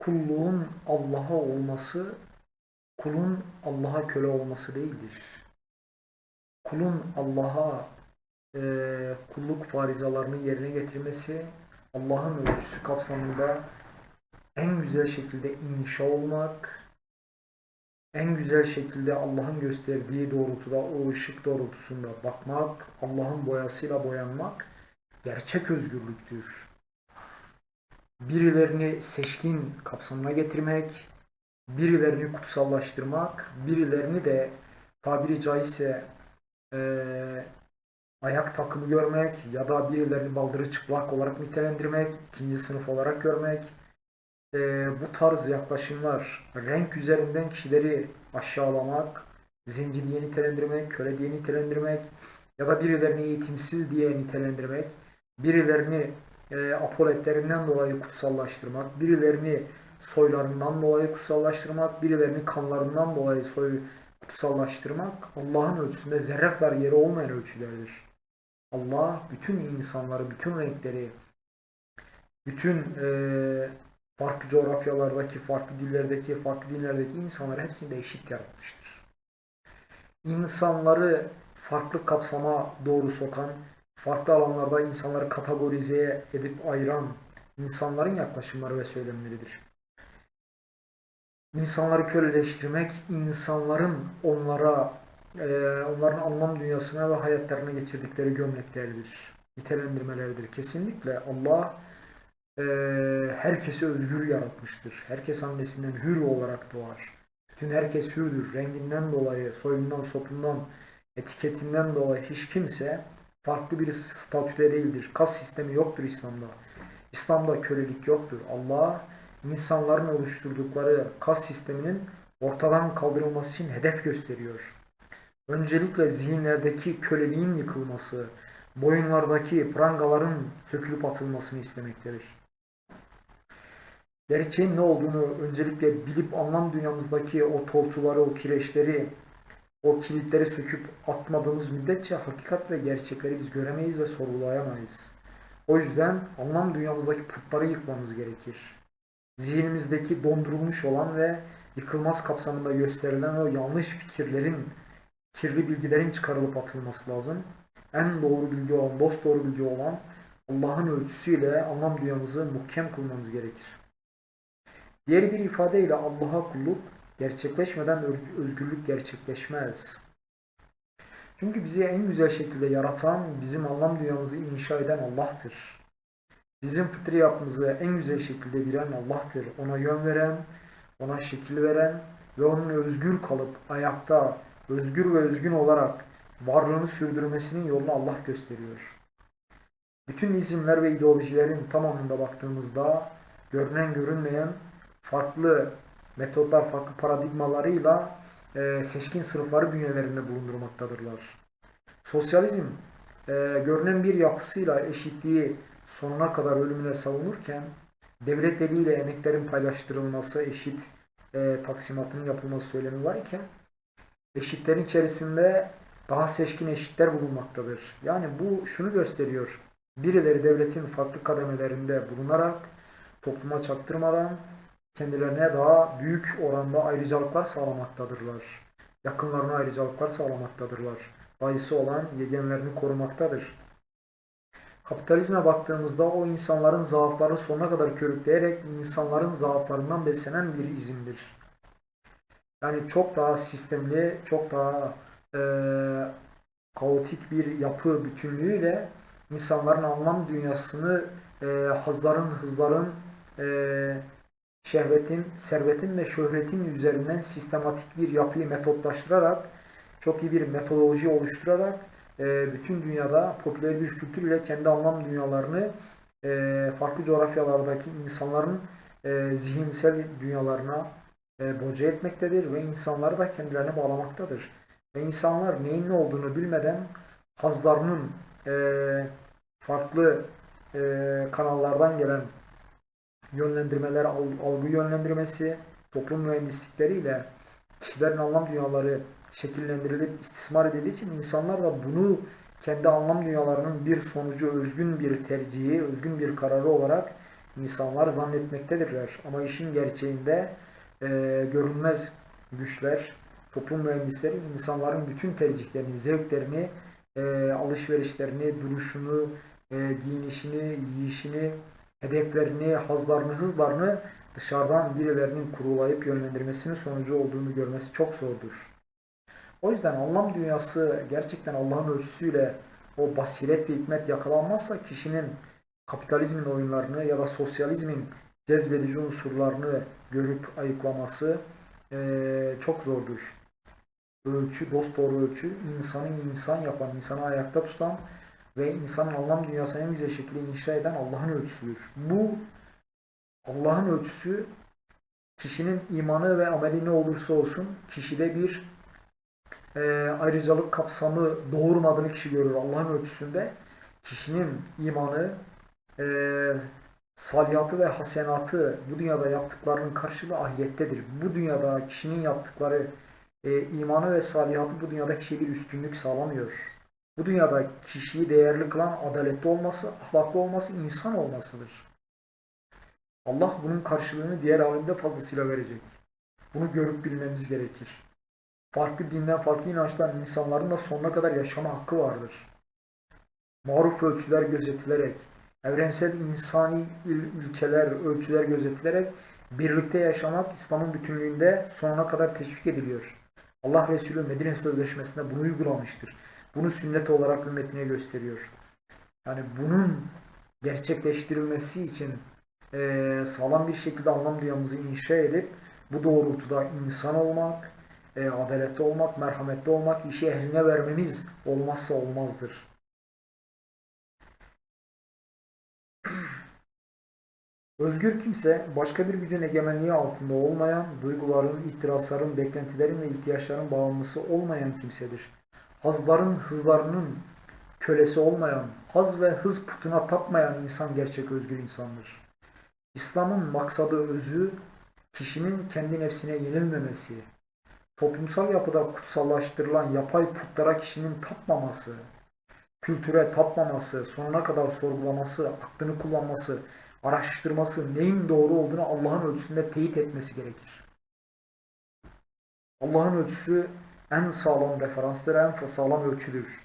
kulluğun Allah'a olması, kulun Allah'a köle olması değildir. Kulun Allah'a e, kulluk farizalarını yerine getirmesi, Allah'ın ölçüsü kapsamında en güzel şekilde inşa olmak, en güzel şekilde Allah'ın gösterdiği doğrultuda, o ışık doğrultusunda bakmak, Allah'ın boyasıyla boyanmak gerçek özgürlüktür. Birilerini seçkin kapsamına getirmek, birilerini kutsallaştırmak, birilerini de tabiri caizse eee, ayak takımı görmek ya da birilerini baldırı çıplak olarak nitelendirmek, ikinci sınıf olarak görmek, eee, bu tarz yaklaşımlar renk üzerinden kişileri aşağılamak, zenci diye nitelendirmek, köle diye nitelendirmek ya da birilerini eğitimsiz diye nitelendirmek, birilerini e, apoletlerinden dolayı kutsallaştırmak, birilerini soylarından dolayı kutsallaştırmak, birilerini kanlarından dolayı soy kutsallaştırmak Allah'ın ölçüsünde zerre kadar yeri olmayan ölçülerdir. Allah bütün insanları, bütün renkleri, bütün e, farklı coğrafyalardaki, farklı dillerdeki, farklı dinlerdeki insanları hepsini de eşit yaratmıştır. İnsanları farklı kapsama doğru sokan, farklı alanlarda insanları kategorize edip ayıran insanların yaklaşımları ve söylemleridir. İnsanları köleleştirmek, insanların onlara, e, onların anlam dünyasına ve hayatlarına geçirdikleri gömlekleridir, nitelendirmeleridir. Kesinlikle Allah e, herkesi özgür yaratmıştır. Herkes annesinden hür olarak doğar. Bütün herkes hürdür. Renginden dolayı, soyundan, sopundan, etiketinden dolayı hiç kimse farklı bir statüde değildir. Kas sistemi yoktur İslam'da. İslam'da kölelik yoktur. Allah insanların oluşturdukları kas sisteminin ortadan kaldırılması için hedef gösteriyor. Öncelikle zihinlerdeki köleliğin yıkılması, boyunlardaki prangaların sökülüp atılmasını istemektedir. Gerçeğin ne olduğunu öncelikle bilip anlam dünyamızdaki o tortuları, o kireçleri, o kilitleri söküp atmadığımız müddetçe hakikat ve gerçekleri biz göremeyiz ve sorgulayamayız. O yüzden anlam dünyamızdaki putları yıkmamız gerekir. Zihnimizdeki dondurulmuş olan ve yıkılmaz kapsamında gösterilen o yanlış fikirlerin, kirli bilgilerin çıkarılıp atılması lazım. En doğru bilgi olan, dost doğru bilgi olan Allah'ın ölçüsüyle anlam dünyamızı muhkem kılmamız gerekir. Diğer bir ifadeyle Allah'a kulluk gerçekleşmeden özgürlük gerçekleşmez. Çünkü bizi en güzel şekilde yaratan, bizim anlam dünyamızı inşa eden Allah'tır. Bizim fıtri yapımızı en güzel şekilde bilen Allah'tır. Ona yön veren, ona şekil veren ve onun özgür kalıp ayakta, özgür ve özgün olarak varlığını sürdürmesinin yolunu Allah gösteriyor. Bütün izimler ve ideolojilerin tamamında baktığımızda görünen görünmeyen farklı metotlar, farklı paradigmalarıyla e, seçkin sınıfları bünyelerinde bulundurmaktadırlar. Sosyalizm e, görünen bir yapısıyla eşitliği sonuna kadar ölümüne savunurken devlet eliyle emeklerin paylaştırılması, eşit e, taksimatının yapılması söylemi var iken eşitlerin içerisinde daha seçkin eşitler bulunmaktadır. Yani bu şunu gösteriyor. Birileri devletin farklı kademelerinde bulunarak topluma çaktırmadan kendilerine daha büyük oranda ayrıcalıklar sağlamaktadırlar. Yakınlarına ayrıcalıklar sağlamaktadırlar. Dayısı olan yegenlerini korumaktadır. Kapitalizme baktığımızda o insanların zaaflarını sonuna kadar körükleyerek insanların zaaflarından beslenen bir izimdir. Yani çok daha sistemli, çok daha e, kaotik bir yapı bütünlüğüyle insanların anlam dünyasını e, hazların, hızların, e, şehvetin, servetin ve şöhretin üzerinden sistematik bir yapıyı metotlaştırarak, çok iyi bir metodoloji oluşturarak e, bütün dünyada popüler bir kültür ile kendi anlam dünyalarını e, farklı coğrafyalardaki insanların e, zihinsel dünyalarına boca etmektedir ve insanları da kendilerine bağlamaktadır. Ve insanlar neyin ne olduğunu bilmeden hazlarının farklı kanallardan gelen yönlendirmeler, algı yönlendirmesi, toplum mühendislikleriyle kişilerin anlam dünyaları şekillendirilip istismar edildiği için insanlar da bunu kendi anlam dünyalarının bir sonucu, özgün bir tercihi, özgün bir kararı olarak insanlar zannetmektedirler. Ama işin gerçeğinde e, görünmez güçler, toplum mühendisleri insanların bütün tercihlerini, zevklerini, e, alışverişlerini, duruşunu, e, giyinişini, yiyişini, hedeflerini, hazlarını, hızlarını dışarıdan birilerinin kurulayıp yönlendirmesinin sonucu olduğunu görmesi çok zordur. O yüzden anlam dünyası gerçekten Allah'ın ölçüsüyle o basiret ve hikmet yakalanmazsa kişinin kapitalizmin oyunlarını ya da sosyalizmin cezbedici unsurlarını görüp ayıklaması eee, çok zordur. Ölçü, dosdoğru ölçü, insanı insan yapan, insanı ayakta tutan ve insanın anlam dünyasını en güzel şekilde inşa eden Allah'ın ölçüsüdür. Bu Allah'ın ölçüsü kişinin imanı ve ameli ne olursa olsun kişide bir e, ayrıcalık kapsamı doğurmadığını kişi görür Allah'ın ölçüsünde. Kişinin imanı, e, salihatı ve hasenatı bu dünyada yaptıklarının karşılığı ahirettedir. Bu dünyada kişinin yaptıkları e, imanı ve salihatı bu dünyada kişiye bir üstünlük sağlamıyor. Bu dünyada kişiyi değerli kılan adaletli olması, ahlaklı olması, insan olmasıdır. Allah bunun karşılığını diğer alemde fazlasıyla verecek. Bunu görüp bilmemiz gerekir. Farklı dinden, farklı inançtan insanların da sonuna kadar yaşama hakkı vardır. Maruf ölçüler gözetilerek, evrensel insani il- ilkeler, ölçüler gözetilerek birlikte yaşamak İslam'ın bütünlüğünde sonuna kadar teşvik ediliyor. Allah Resulü Medine Sözleşmesi'nde bunu uygulamıştır. Bunu sünnet olarak ümmetine gösteriyor. Yani bunun gerçekleştirilmesi için eee, sağlam bir şekilde anlam dünyamızı inşa edip bu doğrultuda insan olmak, e, adaletli olmak, merhametli olmak, işi ehline vermemiz olmazsa olmazdır. Özgür kimse başka bir gücün egemenliği altında olmayan, duyguların, ihtirasların, beklentilerin ve ihtiyaçların bağımlısı olmayan kimsedir. Hazların, hızlarının kölesi olmayan, haz ve hız putuna tapmayan insan gerçek özgür insandır. İslam'ın maksadı özü, kişinin kendi nefsine yenilmemesi, toplumsal yapıda kutsallaştırılan yapay putlara kişinin tapmaması, kültüre tapmaması, sonuna kadar sorgulaması, aklını kullanması, araştırması, neyin doğru olduğunu Allah'ın ölçüsünde teyit etmesi gerekir. Allah'ın ölçüsü en sağlam referanstır, en sağlam ölçüdür.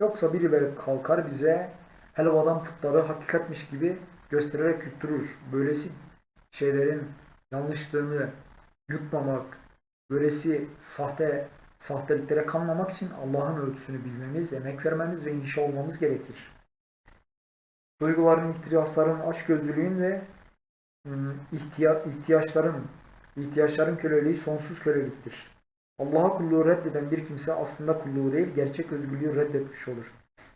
Yoksa birileri kalkar bize helvadan putları hakikatmiş gibi göstererek yutturur. Böylesi şeylerin yanlışlığını yutmamak, böylesi sahte sahteliklere kanmamak için Allah'ın ölçüsünü bilmemiz, emek vermemiz ve inşa olmamız gerekir. Duyguların, ihtirasların, açgözlülüğün ve ım, ihtiya ihtiyaçların ihtiyaçların köleliği sonsuz köleliktir. Allah'a kulluğu reddeden bir kimse aslında kulluğu değil, gerçek özgürlüğü reddetmiş olur.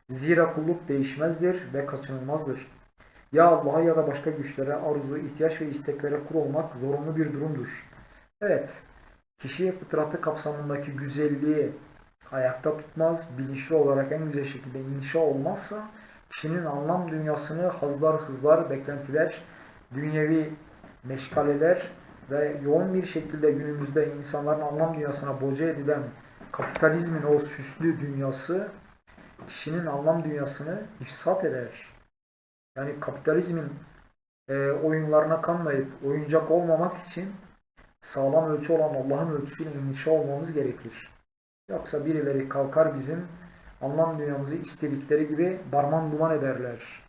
Zira kulluk değişmezdir ve kaçınılmazdır. Ya Allah'a ya da başka güçlere, arzu, ihtiyaç ve isteklere kul olmak zorunlu bir durumdur. Evet, kişi fıtratı kapsamındaki güzelliği ayakta tutmaz, bilinçli olarak en güzel şekilde inşa olmazsa, kişinin anlam dünyasını hazlar, hızlar, beklentiler, dünyevi meşgaleler ve yoğun bir şekilde günümüzde insanların anlam dünyasına boca edilen kapitalizmin o süslü dünyası kişinin anlam dünyasını ifsat eder. Yani kapitalizmin e, oyunlarına kanmayıp oyuncak olmamak için sağlam ölçü olan Allah'ın ölçüsüyle inşa olmamız gerekir. Yoksa birileri kalkar bizim anlam dünyamızı istedikleri gibi darman duman ederler.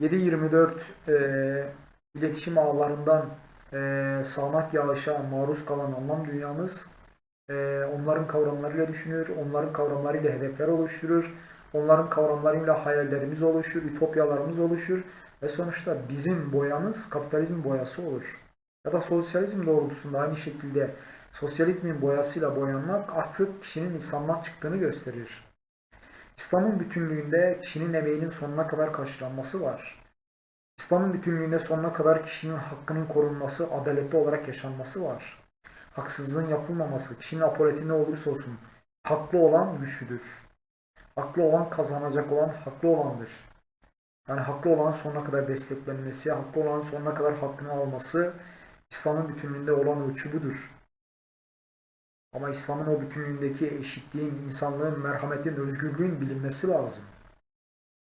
7-24 e, iletişim ağlarından e, sağanak yağışa maruz kalan anlam dünyamız e, onların kavramlarıyla düşünür, onların kavramlarıyla hedefler oluşturur, onların kavramlarıyla hayallerimiz oluşur, ütopyalarımız oluşur ve sonuçta bizim boyamız kapitalizmin boyası olur. Ya da sosyalizm doğrultusunda aynı şekilde sosyalizmin boyasıyla boyanmak artık kişinin İslam'dan çıktığını gösterir. İslam'ın bütünlüğünde kişinin emeğinin sonuna kadar karşılanması var. İslam'ın bütünlüğünde sonuna kadar kişinin hakkının korunması, adaletli olarak yaşanması var. Haksızlığın yapılmaması, kişinin apoleti ne olursa olsun haklı olan güçlüdür. Haklı olan kazanacak olan haklı olandır. Yani haklı olan sonuna kadar desteklenmesi, haklı olan sonuna kadar hakkını alması İslam'ın bütünlüğünde olan ölçü budur. Ama İslam'ın o bütünlüğündeki eşitliğin, insanlığın, merhametin, özgürlüğün bilinmesi lazım.